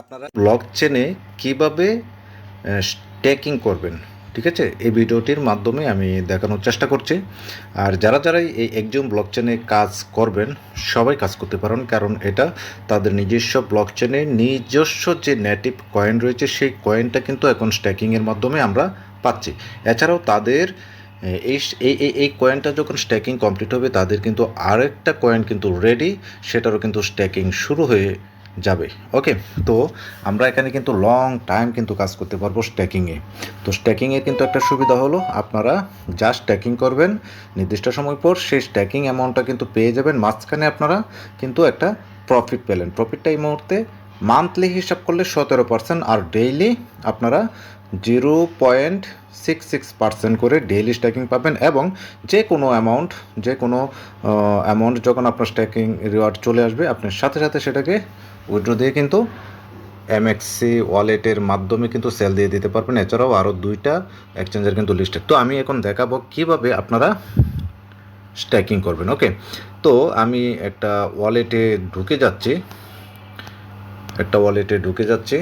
আপনারা ব্লক চেনে কীভাবে স্টেকিং করবেন, ঠিক আছে? এই ভিডিওটির মাধ্যমে আমি দেখানোর চেষ্টা করছি। আর যারা যারাই এই একজন ব্লক চেনে কাজ করবেন, সবাই কাজ করতে পারেন, কারণ এটা তাদের নিজস্ব ব্লক চেনে নিজস্ব যে নেটিভ কয়েন রয়েছে, সেই কয়েনটা কিন্তু এখন স্ট্যাকিংয়ের মাধ্যমে আমরা পাচ্ছি। এছাড়াও তাদের এই, এই- এই কয়েনটা যখন স্ট্যাকিং কমপ্লিট হবে, তাদের কিন্তু আরেকটা কয়েন কিন্তু রেডি সেটারও কিন্তু স্ট্যাকিং শুরু হয়ে যাবে। ওকে তো আমরা এখানে কিন্তু লং টাইম কিন্তু কাজ করতে পারব স্ট্যাকিংয়ে তো স্ট্যাকিংয়ের কিন্তু একটা সুবিধা হলো, আপনারা যা স্ট্যাকিং করবেন নির্দিষ্ট সময় পর সেই স্ট্যাকিং অ্যামাউন্টটা কিন্তু পেয়ে যাবেন। মাঝখানে আপনারা কিন্তু একটা প্রফিট পেলেন। প্রফিটটা এই মুহূর্তে মান্থলি হিসাব করলে সতেরো পার্সেন্ট আর ডেইলি আপনারা zero point six six percent করে ডেইলি স্ট্যাকিং পাবেন এবং যে কোনো অ্যামাউন্ট যে কোনো অ্যামাউন্ট যখন আপনার স্ট্যাকিং রিওয়ার্ড চলে আসবে আপনার সাথে সাথে সেটাকে উইড্রো দিয়ে কিন্তু এমএক্সি ওয়ালেটের মাধ্যমে কিন্তু সেল দিয়ে দিতে পারবেন। এছাড়াও আরও দুইটা এক্সচেঞ্জের কিন্তু লিস্টেড তো আমি এখন দেখাবো কীভাবে আপনারা স্ট্যাকিং করবেন ওকে তো আমি একটা ওয়ালেটে ঢুকে যাচ্ছি। একটা ওয়ালেটে ঢুকে যাচ্ছি।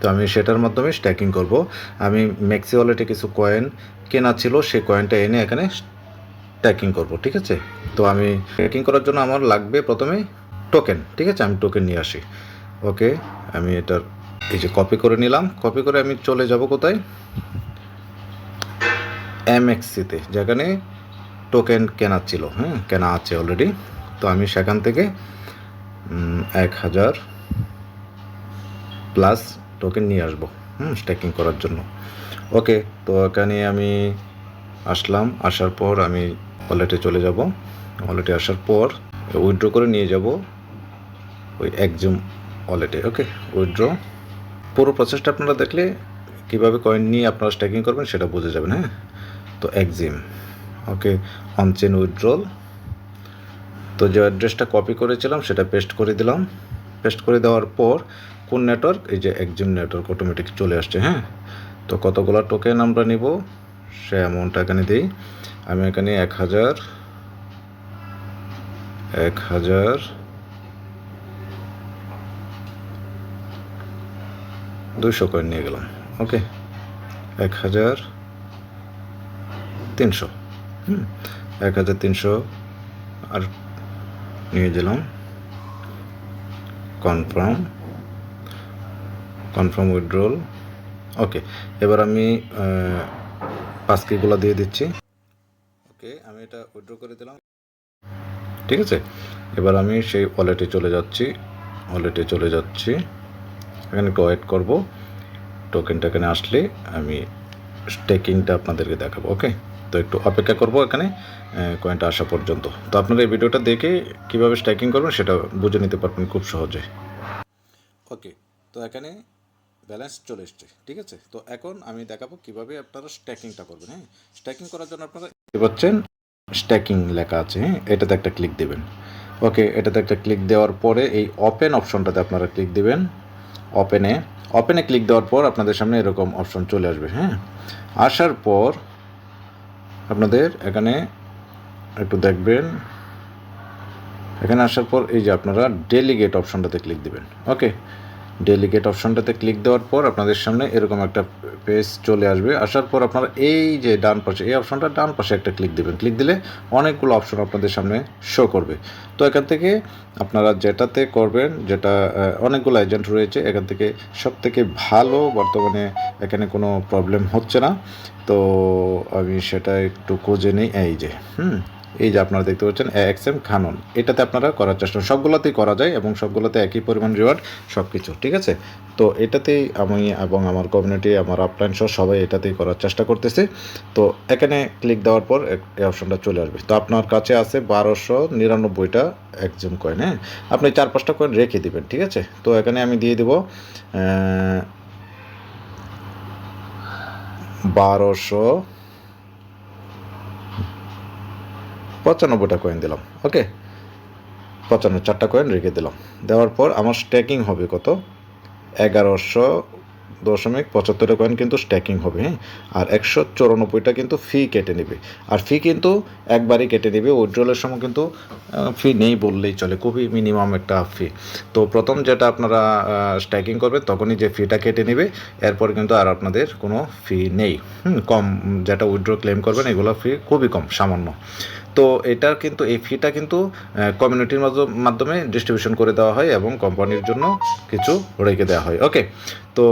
তো আমি সেটার মাধ্যমে স্ট্যাকিং করব। আমি ম্যাক্সি ওয়ালেটে কিছু কয়েন কেনা ছিল, সেই কয়েনটা এনে এখানে স্ট্যাকিং করব, ঠিক আছে? তো আমি স্ট্যাকিং করার জন্য আমার লাগবে প্রথমে টোকেন ঠিক আছে? আমি টোকেন নিয়ে আসি। ওকে আমি এটার এই যে কপি করে নিলাম। কপি করে আমি চলে যাব কোথায়? এমএক্সিতে যেখানে টোকেন কেনা ছিল হ্যাঁ? কেনা আছে অলরেডি তো আমি সেখান থেকে এক হাজার প্লাস টোকেন নিয়ে আসব, হুম? স্ট্যাকিং করার জন্য। ওকে তো এখানে আমি আসলাম। আসার পর আমি ওয়ালেটে চলে যাব। ওয়ালেটে আসার পর উইথড্র করে নিয়ে যাব। ওই একজুম ওয়ালেটে ওকে উইথড্র পুরো প্রসেসটা আপনারা দেখলে কীভাবে কয়েন নিয়ে আপনারা স্ট্যাকিং করবেন সেটা বুঝে যাবেন হ্যাঁ? তো একজিম ওকে অনচেন উইথড্রল তো যে অ্যাড্রেসটা কপি করেছিলাম, সেটা পেস্ট করে দিলাম। পেস্ট করে দেওয়ার পর কোন নেটওয়ার্ক এই যে একজিম নেটওয়ার্ক অটোমেটিক চলে আসছে হ্যাঁ? তো কতগুলো টোকেন আমরা নিব? সে অ্যামাউন্টটা এখানে দিই। আমি এখানে এক হাজার এক হাজার দুইশো কয়েন নিয়ে গেলাম, ওকে? এক হাজার তিনশো। হুম, এক হাজার তিনশো আর নিয়ে গেলাম কনফার্ম কনফার্ম উইথড্রল। ওকে, এবার আমি পাসকিগুলো দিয়ে দিচ্ছি। ওকে, আমি এটা উইথড্র করে দিলাম। ঠিক আছে? এবার আমি সেই ওয়ালেটে চলে যাচ্ছি, ওয়ালেটে চলে যাচ্ছি। এখানে একটু ওয়েট করব। টোকেনটা এখানে আসলে আমি স্টেকিংটা আপনাদেরকে দেখাবো ওকে তো একটু অপেক্ষা করব এখানে কয়েনটা আসা পর্যন্ত। তো আপনারা এই ভিডিওটা দেখে কীভাবে স্ট্যাকিং করবেন সেটা বুঝে নিতে পারবেন খুব সহজে। ওকে তো এখানে ব্যালেন্স চলে এসছে, ঠিক আছে? তো এখন আমি দেখাবো কীভাবে আপনারা স্ট্যাকিংটা করবেন হ্যাঁ? স্ট্যাকিং করার জন্য আপনারা দেখতে পাচ্ছেন স্ট্যাকিং লেখা আছে হ্যাঁ? এটাতে একটা ক্লিক দেবেন। ওকে এটাতে একটা ক্লিক দেওয়ার পরে এই ওপেন অপশনটাতে আপনারা ক্লিক দিবেন। ওপেনে ওপেনে ক্লিক দেওয়ার পর আপনাদের সামনে এরকম অপশন চলে আসবে হ্যাঁ? আসার পর আপনাদের এখানে একটু দেখবেন। এখানে আসার পর এই যে আপনারা ডেলিগেট অপশনটাতে ক্লিক দিবেন ওকে ডেলিগেট অপশনটাতে ক্লিক দেওয়ার পর আপনাদের সামনে এরকম একটা পেজ চলে আসবে। আসার পর আপনারা এই যে ডান পাশে, এই অপশনটা ডান পাশে একটা ক্লিক দিবেন। ক্লিক দিলে অনেকগুলো অপশন আপনাদের সামনে শো করবে। তো এখান থেকে আপনারা যেটাতে করবেন, যেটা অনেকগুলো এজেন্ট রয়েছে, এখান থেকে সব থেকে ভালো বর্তমানে এখানে কোনো প্রবলেম হচ্ছে না। তো আমি সেটা একটু খুঁজে নিই, এই যে, হুম। এই যে আপনারা দেখতে পাচ্ছেন এক্স এম খানন এটাতে আপনারা করার চেষ্টা সবগুলোতেই করা যায় এবং সবগুলোতে একই পরিমাণ রিওয়ার্ড সব কিছু ঠিক আছে? তো এটাতেই আমি এবং আমার কমিউনিটি আমার আপলাইন সহ সবাই এটাতেই করার চেষ্টা করতেছে। তো এখানে ক্লিক দেওয়ার পর এই অপশনটা চলে আসবে। তো আপনার কাছে আছে বারোশো নিরানব্বইটা একজন কয়েন হ্যাঁ? আপনি চার পাঁচটা কয়েন রেখে দিবেন, ঠিক আছে? তো এখানে আমি দিয়ে দেবো বারোশো পঁচানব্বইটা কয়েন দিলাম ওকে পঁচান্ন চারটা কয়েন রেখে দিলাম। দেওয়ার পর আমার স্ট্যাকিং হবে কত? এগারোশো দশমিক পঁচাত্তরটা কয়েন কিন্তু স্ট্যাকিং হবে হ্যাঁ? আর একশো চৌরানব্বইটা কিন্তু ফি কেটে নেবে। আর ফি কিন্তু একবারই কেটে নেবে উইড্রলের সময় কিন্তু ফি নেই বললেই চলে খুবই মিনিমাম একটা ফি তো প্রথম যেটা আপনারা স্ট্যাকিং করবেন তখনই যে ফিটা কেটে নেবে এরপর কিন্তু আর আপনাদের কোনো ফি নেই। হুম, কম যেটা উইড্রো ক্লেম করবেন এগুলো ফি খুবই কম সামান্য। তো এটার কিন্তু, এই ফিটা কিন্তু কমিউনিটির মাধ্যমে ডিস্ট্রিবিউশন করে দেওয়া হয় এবং কোম্পানির জন্য কিছু রেখে দেওয়া হয়। ওকে তো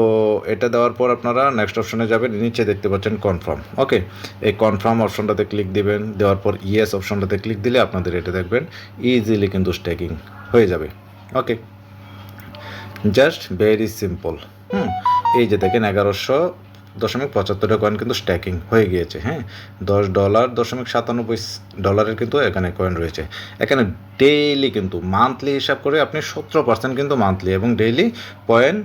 এটা দেওয়ার পর আপনারা নেক্সট অপশনে যাবেন, নিচে দেখতে পাচ্ছেন কনফার্ম ওকে এই কনফার্ম অপশনটাতে ক্লিক দিবেন, দেওয়ার পর ইয়েস অপশনটাতে ক্লিক দিলে আপনাদের এটা দেখবেন ইজিলি কিন্তু স্ট্যাকিং হয়ে যাবে। Okay just very simple hmm, এই যে দেখেন এগারোশো দশমিক পঁচাত্তর কয়েন কিন্তু স্ট্যাকিং হয়ে গিয়েছে হ্যাঁ? দশ ডলার দশমিক সাতানব্বই ডলারের কিন্তু এখানে কয়েন রয়েছে। এখানে ডেইলি কিন্তু মান্থলি হিসাব করে আপনি সতেরো পার্সেন্ট কিন্তু মান্থলি এবং daily point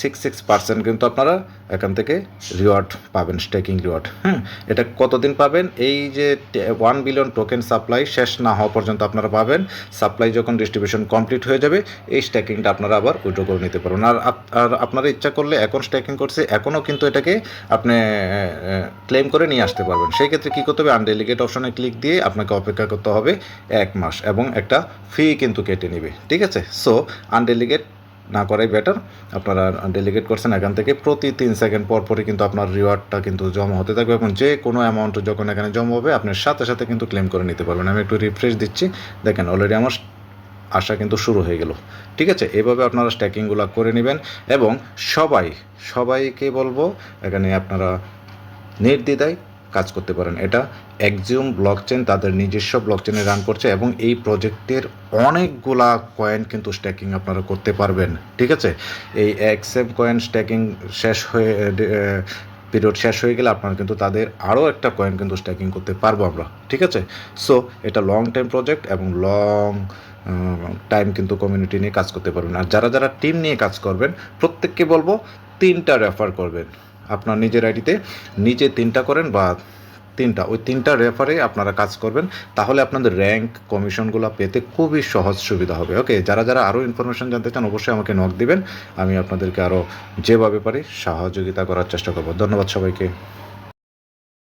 six six percent কিন্তু আপনারা এখান থেকে রিওয়ার্ড পাবেন স্টেকিং রিওয়ার্ড হ্যাঁ এটা কতদিন পাবেন? এই যে ওয়ান বিলিয়ন টোকেন সাপ্লাই শেষ না হওয়া পর্যন্ত আপনারা পাবেন। সাপ্লাই যখন ডিস্ট্রিবিউশন কমপ্লিট হয়ে যাবে, এই স্ট্যাকিংটা আপনারা আবার উইড্রো করে নিতে পারবেন। আর আর আপনারা ইচ্ছা করলে এখন স্ট্যাকিং করছে, এখনও কিন্তু এটাকে আপনি ক্লেম করে নিয়ে আসতে পারবেন। সেই ক্ষেত্রে কী করতে হবে? আনডেলিগেট অপশনে ক্লিক দিয়ে আপনাকে অপেক্ষা করতে হবে এক মাস এবং একটা ফি কিন্তু কেটে নেবে। ঠিক আছে? সো আনডেলিগেট না করাই বেটার আপনারা ডেলিগেট করছেন এখান থেকে। প্রতি তিন সেকেন্ড পর পরই কিন্তু আপনার রিওয়ার্ডটা কিন্তু জমা হতে থাকবে। এবং যে কোনো অ্যামাউন্ট যখন এখানে জমা হবে আপনার সাথে সাথে কিন্তু ক্লেম করে নিতে পারবেন। আমি একটু রিফ্রেশ দিচ্ছি। দেখেন অলরেডি আমার আসা কিন্তু শুরু হয়ে গেল। ঠিক আছে? এভাবে আপনারা স্ট্যাকিংগুলো করে নেবেন এবং সবাই, সবাইকে বলব, এখানে আপনারা নির্দ্বিধায় কাজ করতে পারেন। এটা একজিউম ব্লকচেন তাদের নিজস্ব ব্লকচেনে রান করছে এবং এই প্রজেক্টের অনেকগুলা কয়েন কিন্তু স্ট্যাকিং আপনারা করতে পারবেন, ঠিক আছে? এই এক্সএম কয়েন স্ট্যাকিং শেষ হয়ে পিরিয়ড শেষ হয়ে গেলে আপনারা কিন্তু তাদের আরও একটা কয়েন কিন্তু স্ট্যাকিং করতে পারব আমরা, ঠিক আছে? সো এটা লং টাইম প্রজেক্ট এবং লং টাইম কিন্তু কমিউনিটি নিয়ে কাজ করতে পারবেন। আর যারা যারা টিম নিয়ে কাজ করবেন, প্রত্যেককে বলব তিনটা রেফার করবেন। আপনার নিজের আইডিতে নিজে তিনটা করেন বা তিনটা, ওই তিনটা রেফারে আপনারা কাজ করবেন, তাহলে আপনাদের র্যাঙ্ক কমিশনগুলো পেতে খুবই সহজ সুবিধা হবে। ওকে যারা যারা আরও ইনফরমেশন জানতে চান, অবশ্যই আমাকে নক দিবেন। আমি আপনাদেরকে আরও যেভাবে পারি সহযোগিতা করার চেষ্টা করব। ধন্যবাদ সবাইকে।